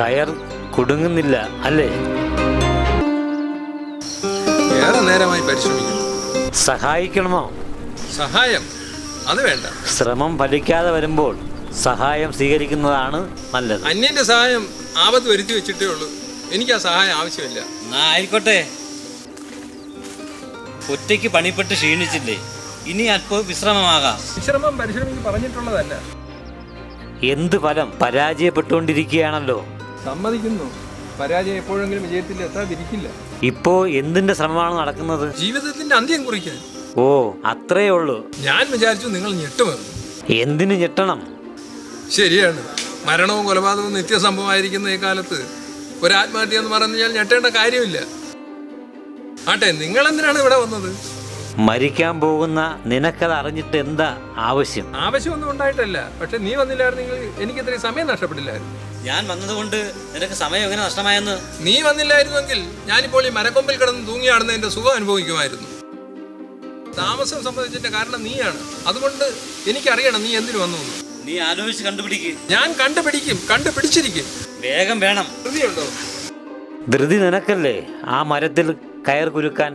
കയർ കുടുങ്ങുന്നില്ല അല്ലേ? ഏറെ നേരമായി പരിശ്രമിക്കുന്നു സഹായിക്കണമോ? സഹായം? അത് വേണ്ട. ശ്രമം ഫലിക്കാതെ വരുമ്പോൾ സഹായം സ്വീകരിക്കുന്നതാണ് നല്ലത്. അന്യന്റെ സഹായം ആപത്ത് വരുത്തി വെച്ചിട്ടേ ഉള്ളൂ. എനിക്ക് ആ സഹായം ആവശ്യമില്ല. എന്നാ ആയിക്കോട്ടെ. ഒറ്റയ്ക്ക് പണിപ്പെട്ട് ക്ഷീണിച്ചില്ലേ? ഇനി അല്പം വിശ്രമമാകാം. വിശ്രമം പരിശ്രമിച്ച് പറഞ്ഞിട്ടുള്ളതല്ല. എന്ത് ഫലം പരാജയപ്പെട്ടുകൊണ്ടിരിക്കുകയാണല്ലോ? സമ്മതിക്കുന്നു. പരാജയം എപ്പോഴെങ്കിലും വിജയത്തിൽ എത്താതിരിക്കില്ല ഇപ്പോ എന്തിന്റെ ശ്രമമാണ് നടക്കുന്നത്? ജീവിതത്തിന്റെ അന്ത്യം കുറിക്കാൻ. ഓ അത്രേ ഉള്ളൂ. ഞാൻ വിചാരിച്ചു നിങ്ങൾ ഞെട്ടുമെന്ന് എന്തിനു ഞെട്ടണം? ശരിയാണ്. മരണവും കൊലപാതകവും നിത്യസംഭവമായിരിക്കുന്ന ഈ കാലത്ത് ഒരു ആത്മഹത്യ എന്ന് പറഞ്ഞാൽ ഞെട്ടേണ്ട കാര്യമില്ല. ആട്ടെ നിങ്ങൾ എന്തിനാണ് ഇവിടെ വന്നത്? മരിക്കാൻ പോകുന്ന നിനക്കത് അറിഞ്ഞിട്ട് എന്താ ആവശ്യം? ആവശ്യമൊന്നും ഉണ്ടായിട്ടല്ല. പക്ഷെ നീ വന്നില്ലായിരുന്നെങ്കിൽ എനിക്ക് ഇത്രയും സമയം നഷ്ടപ്പെടില്ലായിരുന്നു. ഞാൻ വന്നതുകൊണ്ട് നിനക്ക് സമയം എങ്ങനെ നഷ്ടമായെന്ന്? നീ വന്നില്ലായിരുന്നെങ്കിൽ ഞാനിപ്പോൾ ഈ മരക്കൊമ്പിൽ കിടന്ന് തൂങ്ങിയാടുന്നതിന്റെ സുഖം അനുഭവിക്കുമായിരുന്നു. താമസം സംബന്ധിച്ചതിന്റെ കാരണം നീയാണ്. അതുകൊണ്ട് എനിക്കറിയണം നീ എന്തിനു വന്നു നീ ആലോചിച്ച് കണ്ടുപിടിക്കും. ഞാൻ കണ്ടുപിടിക്കും കണ്ടുപിടിച്ചിരിക്കും. വേഗം വേണം. ധൃതിയുണ്ടോ? ധൃതി നിനക്കല്ലേ? ആ മരത്തിൽ കയർ കുരുക്കാൻ.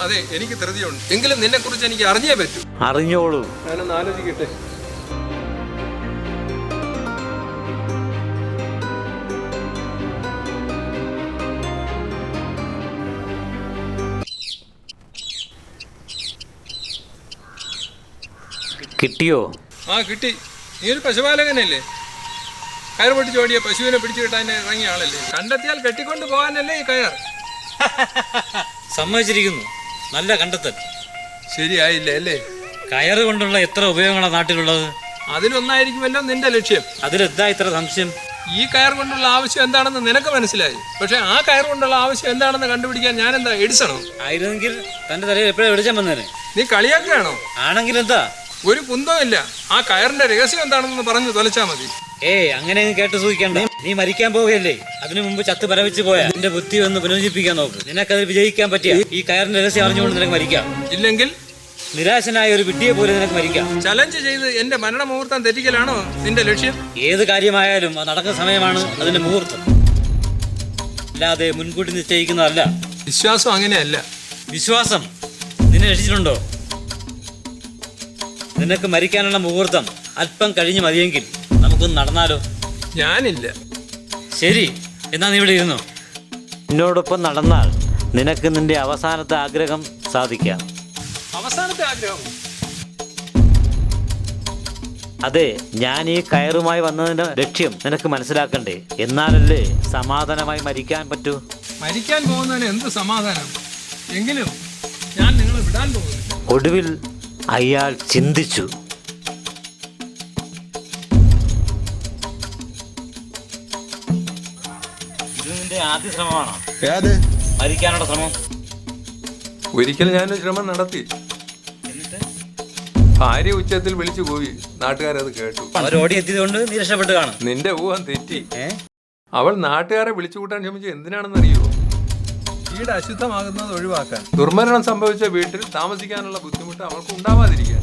അതെ എനിക്ക് ധൃതിയുണ്ട്. എങ്കിലും നിന്നെ കുറിച്ച് എനിക്ക് അറിഞ്ഞേ പറ്റൂ. അറിഞ്ഞോളൂ. ഞാനൊന്ന് ആലോചിക്കട്ടെ? കിട്ടിയോ? ആ കിട്ടി. നീ ഒരു പശുപാലകനല്ലേ? കയർ പൊട്ടിച്ച് ഓടിയ പശുവിനെ പിടിച്ചു കിട്ടാൻ ഇറങ്ങിയ ആളല്ലേ? കണ്ടെത്തിയാൽ കെട്ടിക്കൊണ്ട് പോകാനല്ലേ ഈ കയർ? സമ്മതിച്ചിരിക്കുന്നു. നല്ല കണ്ടെത്തൽ. ശരിയായില്ലേ അല്ലേ? കയർ കൊണ്ടുള്ള എത്ര ഉപയോഗങ്ങളാണ് നാട്ടിലുള്ളത്? അതിലൊന്നായിരിക്കുമല്ലോ നിന്റെ ലക്ഷ്യം. അതിലെന്താ ഇത്ര സംശയം? ഈ കയർ കൊണ്ടുള്ള ആവശ്യം എന്താണെന്ന് നിനക്ക് മനസ്സിലായി. പക്ഷെ ആ കയർ കൊണ്ടുള്ള ആവശ്യം എന്താണെന്ന് കണ്ടുപിടിക്കാൻ ഞാൻ എന്താ എഡിസണോ ആയിരുന്നെങ്കിൽ തന്റെ തലയിൽ എപ്പോഴും എടിച്ചാൻ വന്നേനെ? നീ കളിയാക്കുകയാണോ? ആണെങ്കിൽ എന്താ ഒരു കുന്തമില്ല ആ കയറിന്റെ രഹസ്യം എന്താണെന്ന് പറഞ്ഞു തൊലച്ചാ മതി. ഏയ് അങ്ങനെ കേട്ട് സൂക്ഷിക്കണ്ട. നീ മരിക്കാൻ പോവുകയല്ലേ? അതിനു മുമ്പ് ചത്ത് പരവിച്ച് പോയ നിന്റെ ബുദ്ധി ഒന്ന് പുനരുജ്ജിപ്പിക്കാൻ നോക്ക്. നിനക്കത് വിജയിക്കാൻ പറ്റിയ ഈ കയറിന്റെ രഹസ്യം അറിഞ്ഞുകൊണ്ട് നിനക്ക് മരിക്കാം. ഇല്ലെങ്കിൽ നിരാശനായ ഒരു വിഡ്ഢിയെ പോലെ നിനക്ക് മരിക്കാം. ചലഞ്ച് ചെയ്ത് എന്റെ മരണ മുഹൂർത്തം തെറ്റിക്കലാണോ നിന്റെ ലക്ഷ്യം? ഏത് കാര്യമായാലും അത് നടക്കുന്ന സമയമാണ് അതിന്റെ മുഹൂർത്തം. അല്ലാതെ മുൻകൂട്ടി നിശ്ചയിക്കുന്നതല്ല. വിശ്വാസം അങ്ങനെയല്ല. വിശ്വാസം നിന്നെ രക്ഷിച്ചിട്ടുണ്ടോ? നിനക്ക് മരിക്കാനുള്ള മുഹൂർത്തം അല്പം കഴിഞ്ഞ് മതിയെങ്കിൽ നമുക്കൊന്ന് നടന്നാലോ? ഞാനില്ല. ശരി എന്നാ നീ ഇവിടെ ഇരുന്നു? എന്നോടൊപ്പം നടന്നാൽ നിനക്ക് നിന്റെ അവസാനത്തെ ആഗ്രഹം സാധിക്കാം. അവസാനത്തെ ആഗ്രഹം? അതെ ഞാൻ ഈ കയറുമായി വന്നതിന്റെ ലക്ഷ്യം നിനക്ക് മനസ്സിലാക്കണ്ടേ. എന്നാലല്ലേ സമാധാനമായി മരിക്കാൻ പറ്റൂ? മരിക്കാൻ പോകുന്നതിന് എന്ത് സമാധാനം? എങ്കിലും ഞാൻ നിങ്ങളെ വിടാൻ പോകുന്നു ഒടുവിൽ അയാൾ ചിന്തിച്ചു. ഒരിക്കലും ഞാൻ ആദ്യ ശ്രമമാണോ? ഏത്? മരിക്കാനുള്ള ശ്രമം? ഒരിക്കൽ ഞാനൊരു ശ്രമം നടത്തി. എന്നിട്ട്? ഭാര്യ ഉച്ചത്തിൽ വിളിച്ചു പോയി. നാട്ടുകാരത് കേട്ടു. അവർ ഓടി എത്തിയത് കൊണ്ട് നീ രക്ഷപ്പെട്ട് കാണും. നിന്റെ ഊഹം തെറ്റി. അവൾ നാട്ടുകാരെ വിളിച്ചു കൂട്ടാൻ ശ്രമിച്ചു എന്തിനാണെന്ന് അറിയോ വീട് അശുദ്ധമാകുന്നത് ഒഴിവാക്കാൻ. ദുർമരണം സംഭവിച്ച വീട്ടിൽ താമസിക്കാനുള്ള ബുദ്ധിമുട്ട് അവർക്ക് ഉണ്ടാവാതിരിക്കാൻ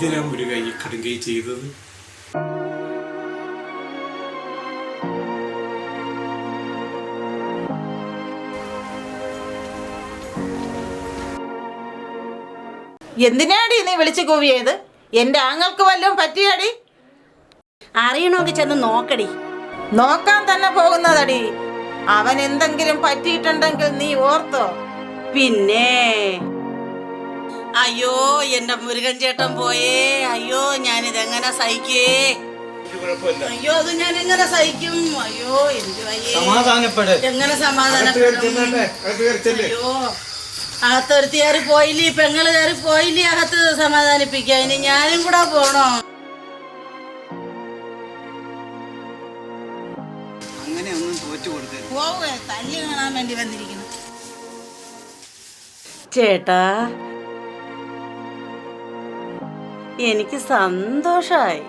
എന്തിനാ മുരുക കടുങ്കൈ ചെയ്തത്. എന്തിനാടി നീ വിളിച്ചു കൂവിയത്? എന്റെ ആങ്ങൾക്ക് വല്ലതും പറ്റിയാടി? അറിയണമെങ്കിൽ ചെന്ന് നോക്കടി. നോക്കാൻ തന്നെ പോകുന്നതടി. അവൻ എന്തെങ്കിലും പറ്റിയിട്ടുണ്ടെങ്കിൽ നീ ഓർത്തോ. പിന്നെ അയ്യോ എന്റെ മുരുകൻ ചേട്ടൻ പോയേ. അയ്യോ ഞാൻ ഞാനിതെങ്ങനെ സഹിക്കേ? അയ്യോ അത് ഞാൻ എങ്ങനെ സഹിക്കും? അയ്യോ എന്ത് വയ്യേ. സമാധാനപ്പെട്. എങ്ങനെ സമാധാനം അയ്യോ അകത്തൊരുത്തി കയറി പോയില്ലേ? പെങ്ങൾ കയറി പോയില്ലേ? അകത്ത് സമാധാനിപ്പിക്കാൻ ഇനി ഞാനും കൂടെ പോണോ? പോവേ തല്ലി കാണാൻ വേണ്ടി വന്നിരിക്കുന്നു. ചേട്ടാ എനിക്ക് സന്തോഷായി.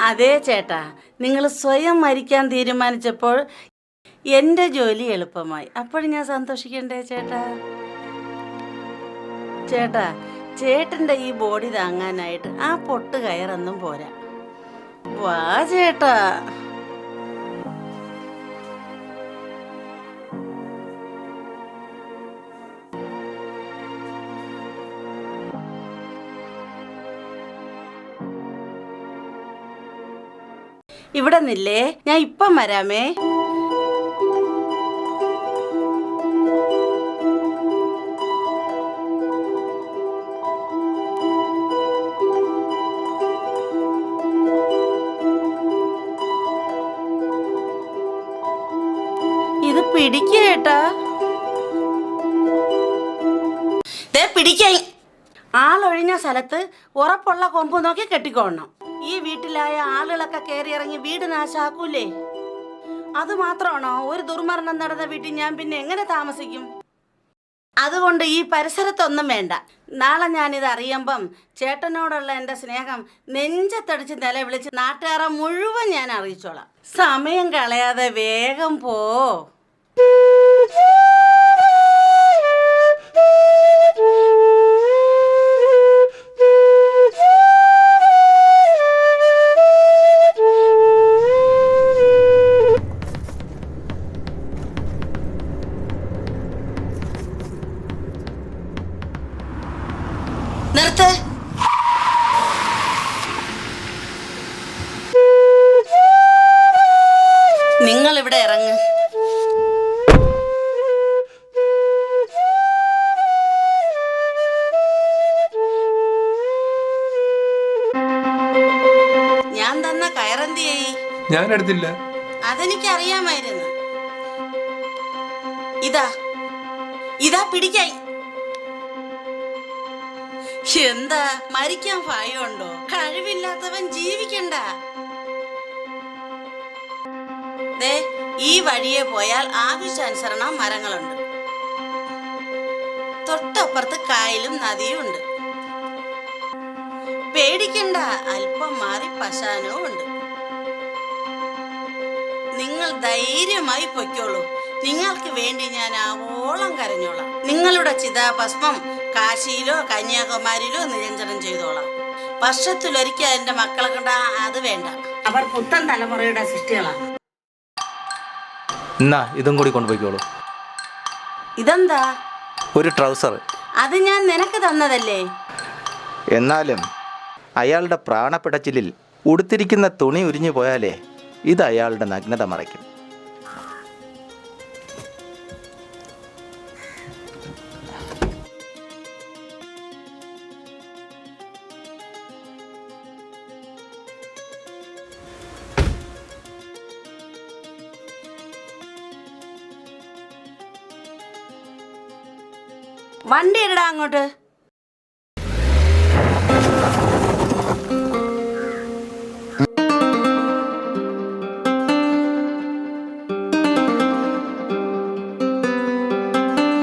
അതെ ചേട്ടാ നിങ്ങൾ സ്വയം മരിക്കാൻ തീരുമാനിച്ചപ്പോൾ എന്റെ ജോലി എളുപ്പമായി. അപ്പോൾ ഞാൻ സന്തോഷിക്കണ്ടേ ചേട്ടാ? ചേട്ടാ ചേട്ടന്റെ ഈ ബോഡി താങ്ങാനായിട്ട് ആ പൊട്ട് കയറൊന്നും പോരാ. വാ ചേട്ടാ. ഇവിടെ നില്ലേ? ഞാൻ ഇപ്പം വരാമേ. ഇത് പിടിക്കേട്ടാ പിടിക്കാൻ ആളൊഴിഞ്ഞ സ്ഥലത്ത് ഉറപ്പുള്ള കൊമ്പ് നോക്കി കെട്ടിക്കോണം ഈ വീട്ടിലായ ആളുകളൊക്കെ കയറി ഇറങ്ങി വീട് നാശാക്കൂലേ? അത് മാത്രമാണോ? ഒരു ദുർമരണം നടന്ന വീട്ടിൽ ഞാൻ പിന്നെ എങ്ങനെ താമസിക്കും? അതുകൊണ്ട് ഈ പരിസരത്തൊന്നും വേണ്ട. നാളെ ഞാനിത് അറിയുമ്പം ചേട്ടനോടുള്ള എന്റെ സ്നേഹം നെഞ്ചത്തടിച്ച് നിലവിളിച്ച് നാട്ടുകാരെ മുഴുവൻ ഞാൻ അറിയിച്ചോളാം. സമയം കളയാതെ വേഗം പോ. ഞാൻ എടുത്തില്ല അതെനിക്കറിയാമായിരുന്നു. ഇതാ. ഇതാ പിടിക്കായി. എന്താ? മരിക്കാൻ ഭയമുണ്ടോ? കഴിവില്ലാത്തവൻ ജീവിക്കണ്ട. ദേ ഈ വഴിയെ പോയാൽ ആവശ്യാനുസരണം മരങ്ങളുണ്ട്. തൊട്ടപ്പുറത്ത് കായലും നദിയും ഉണ്ട്. പേടിക്കണ്ട. അല്പം മാറി പശാനവും ഉണ്ട്. നിങ്ങൾ ധൈര്യമായി പൊയ്ക്കോളൂ. നിങ്ങൾക്ക് വേണ്ടി ഞാൻ ആവോളം കരഞ്ഞോളാം. നിങ്ങളുടെ ചിതാഭസ്മം കാശിയിലോ കന്യാകുമാരിയിലോ നിരഞ്ജനം ചെയ്തോളാം. വർഷത്തിലൊരിക്കൽ എന്റെ മക്കളെ കണ്ട അത് വേണ്ട. അവർ പുത്തൻ തലമുറയുടെ സൃഷ്ടികളാണ്. എന്നാ ഇതും കൂടി കൊണ്ടുപോയിക്കോളൂ. ഇതെന്താ? ഒരു ട്രൗസർ. അത് ഞാൻ നിനക്ക് തന്നതല്ലേ? എന്നാലും അയാളുടെ പ്രാണപ്പിടച്ചിലിൽ ഉടുത്തിരിക്കുന്ന തുണി ഉരിഞ്ഞു പോയാലേ ഇത് അയാളുടെ നഗ്നത മറയ്ക്കും. വണ്ടി എടാ അങ്ങോട്ട്?